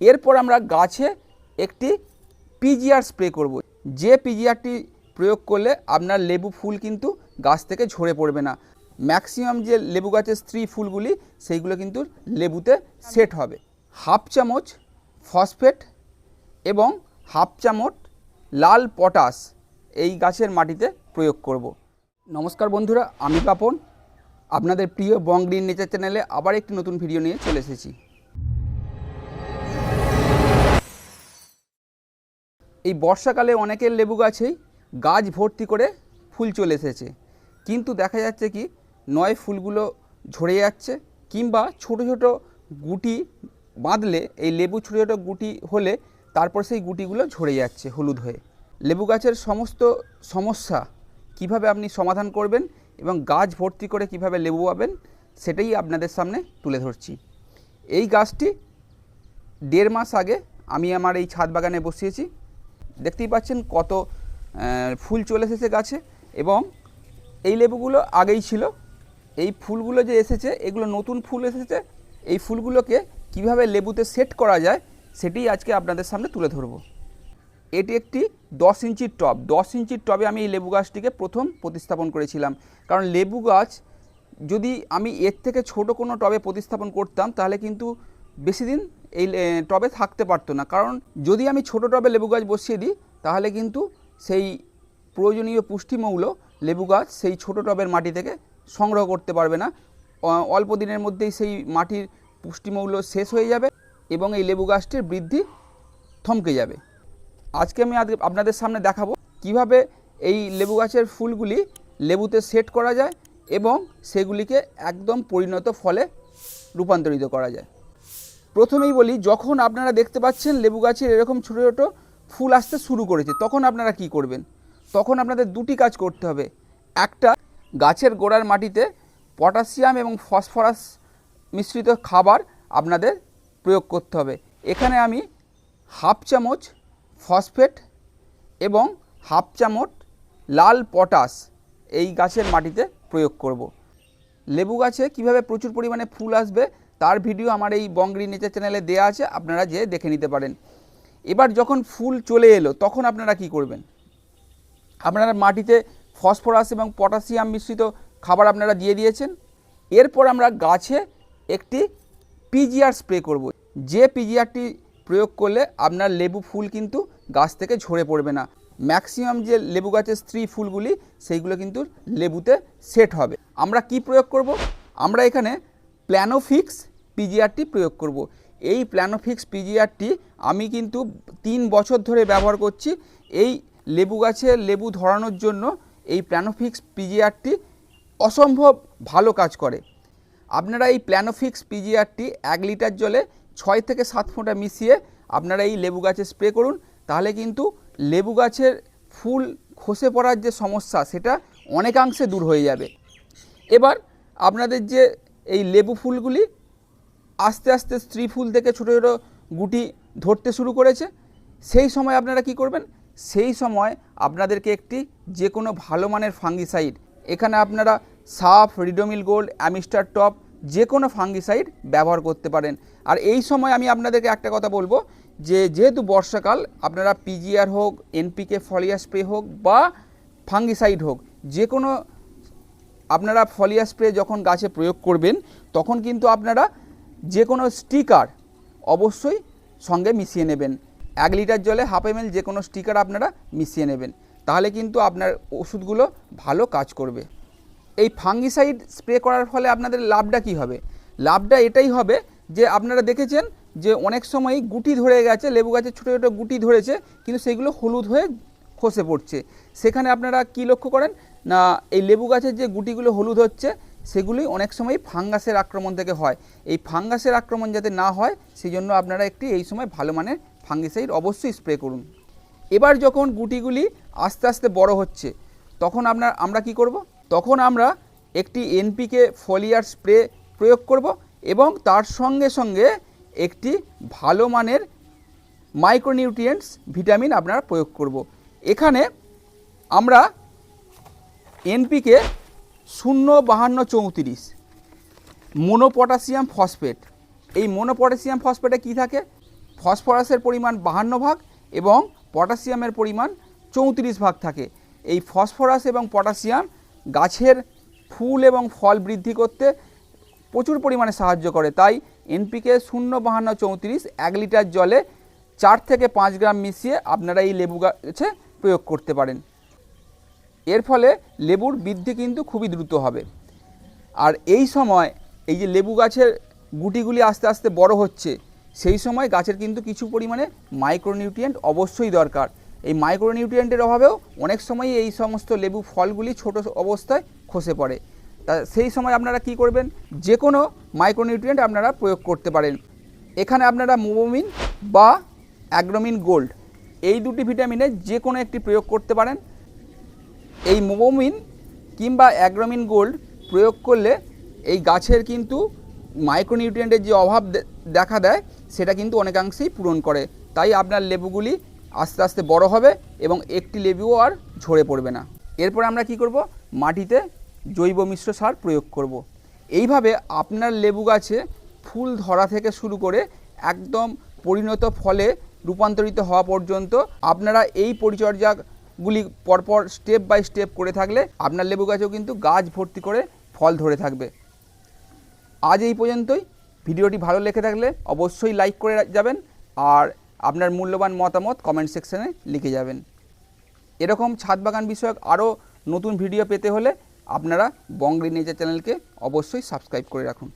এরপর আমরা গাছে একটি পিজিআর স্প্রে করব। যে পিজিআরটি প্রয়োগ করলে আপনার লেবু ফুল কিন্তু গাছ থেকে ঝরে পড়বে না। ম্যাক্সিমাম যে লেবু গাছের স্ত্রী ফুলগুলি, সেইগুলো কিন্তু লেবুতে সেট হবে। হাফ চামচ ফসফেট এবং হাফ চামচ লাল পটাশ এই গাছের মাটিতে প্রয়োগ করব। নমস্কার বন্ধুরা, আমি পাপন। আপনাদের প্রিয় বং গ্রিন নেচার চ্যানেলে আবার একটি নতুন ভিডিও নিয়ে চলে এসেছি। এই বর্ষাকালে অনেকের লেবু গাছেই গাছ ভর্তি করে ফুল চলে এসেছে। কিন্তু দেখা যাচ্ছে কি, নয় ফুলগুলো ঝরে যাচ্ছে কিংবা ছোট ছোট গুটি বাঁধলে, এই লেবু ছোটো ছোটো গুটি হলে তারপর সেই গুটিগুলো ঝরে যাচ্ছে হলুদ হয়ে। লেবু গাছের সমস্ত সমস্যা কীভাবে আপনি সমাধান করবেন এবং গাছ ভর্তি করে কীভাবে লেবু পাবেন, সেটাই আপনাদের সামনে তুলে ধরছি। এই গাছটি দেড় মাস আগে আমি আমার এই ছাদ বাগানে বসিয়েছি। দেখতেই পাচ্ছেন কত ফুল চলে এসেছে গাছে এবং এই লেবুগুলো আগেই ছিল। এই ফুলগুলো যে এসেছে, এগুলো নতুন ফুল এসেছে। এই ফুলগুলোকে কীভাবে লেবুতে সেট করা যায় সেটি আজকে আপনাদের সামনে তুলে ধরব। এটি একটি দশ ইঞ্চির টব। দশ ইঞ্চির টবে আমি এই লেবু গাছটিকে প্রথম প্রতিস্থাপন করেছিলাম। কারণ লেবু গাছ, যদি আমি এর থেকে ছোট কোনো টবে প্রতিস্থাপন করতাম, তাহলে কিন্তু বেশি দিন এই টবে থাকতে পারতো না। কারণ যদি আমি ছোট টবে লেবু গাছ বসিয়ে দিই, তাহলে কিন্তু সেই প্রয়োজনীয় পুষ্টিমৌল লেবু গাছ সেই ছোট টবের মাটি থেকে সংগ্রহ করতে পারবে না। অল্প দিনের মধ্যেই সেই মাটির পুষ্টিমৌল শেষ হয়ে যাবে এবং এই লেবু গাছটির বৃদ্ধি থমকে যাবে। আজকে আমি আপনাদের সামনে দেখাবো কীভাবে এই লেবু গাছের ফুলগুলি লেবুতে সেট করা যায় এবং সেগুলিকে একদম পরিণত ফলে রূপান্তরিত করা যায়। প্রথমেই বলি, যখন আপনারা দেখতে পাচ্ছেন লেবু গাছের এরকম ছোটো ছোটো ফুল আসতে শুরু করেছে, তখন আপনারা কি করবেন? তখন আপনাদের দুটি কাজ করতে হবে। একটা, গাছের গোড়ার মাটিতে পটাশিয়াম এবং ফসফরাস মিশ্রিত খাবার আপনাদের প্রয়োগ করতে হবে। এখানে আমি হাফ চামচ ফসফেট এবং হাফ চামচ লাল পটাশ এই গাছের মাটিতে প্রয়োগ করব। লেবু গাছে কীভাবে প্রচুর পরিমাণে ফুল আসবে তার ভিডিও আমার এই বঙ্গরি নেচার চ্যানেলে দেওয়া আছে, আপনারা যেয়ে দেখে নিতে পারেন। এবার যখন ফুল চলে এলো, তখন আপনারা কি করবেন? আপনারা মাটিতে ফসফরাস এবং পটাশিয়াম মিশ্রিত খাবার আপনারা দিয়ে দিয়েছেন। এরপর আমরা গাছে একটি পিজিআর স্প্রে করব। যে পিজিআরটি প্রয়োগ করলে আপনার লেবু ফুল কিন্তু গাছ থেকে ঝরে পড়বে না। ম্যাক্সিমাম যে লেবু গাছের স্ত্রী ফুলগুলি, সেইগুলো কিন্তু লেবুতে সেট হবে। আমরা কি প্রয়োগ করব? আমরা এখানে প্ল্যানোফিক্স পিজিআরটি প্রয়োগ করব। এই প্ল্যানোফিক্স পিজিআরটি আমি কিন্তু তিন বছর ধরে ব্যবহার করছি। এই লেবু গাছে লেবু ধরানোর জন্য এই প্ল্যানোফিক্স পিজিআরটি অসম্ভব ভালো কাজ করে। আপনারা এই প্ল্যানোফিক্স পিজিআরটি এক লিটার জলে ছয় থেকে সাত ফোঁটা মিশিয়ে আপনারা এই লেবু গাছে স্প্রে করুন। তাহলে কিন্তু লেবু গাছের ফুল খসে পড়ার যে সমস্যা, সেটা অনেকাংশে দূর হয়ে যাবে। এবার আপনাদের যে এই লেবু ফুলগুলি আস্তে আস্তে স্ত্রী ফুল থেকে ছোটো ছোটো গুটি ধরতে শুরু করেছে। সেই সময় আপনারা কি করবেন? সেই সময় আপনাদেরকে একটি যে কোনো ভালো মানের ফাঙ্গিসাইড, এখানে আপনারা সাফ রিডোমিল গোল্ড, অ্যামিস্টার টপ যে কোনো ফাঙ্গিসাইড ব্যবহার করতে পারেন। আর এই সময় আমি আপনাদেরকে একটা কথা বলব যে, যেহেতু বর্ষাকাল, আপনারা পিজিআর হোক এনপিকে ফলিয়া স্প্রে হোক বা ফাঙ্গিসাইড হোক যে কোনো আপনারা ফলিয়া স্প্রে যখন গাছে প্রয়োগ করবেন, তখন কিন্তু আপনারা যে কোনো স্টিকার অবশ্যই সঙ্গে মিশিয়ে নেবেন। এক লিটার জলে হাফ এম যে কোনো স্টিকার আপনারা মিশিয়ে নেবেন। তাহলে কিন্তু আপনার ওষুধগুলো ভালো কাজ করবে। এই ফাঙ্গিসাইড স্প্রে করার ফলে আপনাদের লাভটা কি হবে? লাভটা এটাই হবে যে আপনারা দেখেছেন যে অনেক সময় গুটি ধরে গেছে, লেবু গাছের ছোটো ছোটো গুটি ধরেছে, কিন্তু সেগুলো হলুদ হয়ে খসে পড়ছে। সেখানে আপনারা কি লক্ষ্য করেন? না, এই লেবু গাছের যে গুটিগুলো হলুদ হচ্ছে সেগুলি অনেক সময় ফাঙ্গাসের আক্রমণ থেকে হয়। এই ফাঙ্গাসের আক্রমণ যাতে না হয় সেই জন্য আপনারা একটি এই সময় ভালো মানের ফাঙ্গিসাইড অবশ্যই স্প্রে করুন। এবার যখন গুটিগুলি আস্তে আস্তে বড় হচ্ছে, তখন আপনার, আমরা কি করব? তখন আমরা একটি এনপিকে ফলিয়ার স্প্রে প্রয়োগ করব এবং তার সঙ্গে সঙ্গে একটি ভালো মানের মাইক্রোনিউট্রিয়েন্টস ভিটামিন আপনারা প্রয়োগ করব। এখানে আমরা এনপিকে শূন্য বাহান্ন চৌত্রিশ। Monopotassium phosphate. এই মোনোপটাশিয়াম ফসফেটে কি থাকে? ফসফরাসের পরিমাণ বাহান্ন ভাগ এবং পটাশিয়ামের পরিমাণ চৌত্রিশ ভাগ থাকে। এই ফসফরাস এবং পটাশিয়াম গাছের ফুল এবং ফল বৃদ্ধি করতে প্রচুর পরিমাণে সাহায্য করে। তাই এনপিকে শূন্য বাহান্ন চৌত্রিশ এক লিটার জলে চার থেকে পাঁচ গ্রাম মিশিয়ে আপনারা এই লেবু গাছে প্রয়োগ করতে পারেন। এর ফলে লেবুর বৃদ্ধি কিন্তু খুবই দ্রুত হবে। আর এই সময় এই যে লেবু গাছের গুটিগুলি আস্তে আস্তে বড় হচ্ছে, সেই সময় গাছের কিন্তু কিছু পরিমাণে মাইক্রোনিউট্রিয়েন্ট অবশ্যই দরকার। এই মাইক্রোনিউট্রিয়েন্টের অভাবেও অনেক সময় এই সমস্ত লেবু ফলগুলি ছোট অবস্থায় খসে পড়ে। তা সেই সময় আপনারা কি করবেন? যে কোনো মাইক্রোনিউট্রিয়েন্ট আপনারা প্রয়োগ করতে পারেন। এখানে আপনারা মোবোমিন বা অ্যাগ্রোমিন গোল্ড, এই দুটি ভিটামিনের যে কোনো একটি প্রয়োগ করতে পারেন। এই মোবোমিন কিংবা অ্যাগ্রোমিন গোল্ড প্রয়োগ করলে এই গাছের কিন্তু মাইক্রোনিউট্রিয়েন্টের যে অভাব দেখা দেয়, সেটা কিন্তু অনেকাংশেই পূরণ করে। তাই আপনার লেবুগুলি আস্তে আস্তে বড় হবে এবং একটি লেবুও আর ঝরে পড়বে না। এরপর আমরা কি করব? মাটিতে জৈব মিশ্র সার প্রয়োগ করব। এইভাবে আপনার লেবু গাছে ফুল ধরা থেকে শুরু করে একদম পরিণত ফলে রূপান্তরিত হওয়া পর্যন্ত আপনারা এই পরিচর্যাগুলি পরপর স্টেপ বাই স্টেপ করে থাকলে আপনার লেবু গাছেও কিন্তু গাছ ভর্তি করে ফল ধরে থাকবে। আজ এই পর্যন্তই। ভিডিওটি ভালো লেগে থাকলে অবশ্যই লাইক করে যাবেন আর আপনার মূল্যবান মতামত কমেন্ট সেকশনে লিখে যাবেন। এরকম ছাদ বাগান বিষয়ক আরও নতুন ভিডিও পেতে হলে আপনারা বঙ্গরি নেচার চ্যানেলকে অবশ্যই সাবস্ক্রাইব করে রাখুন।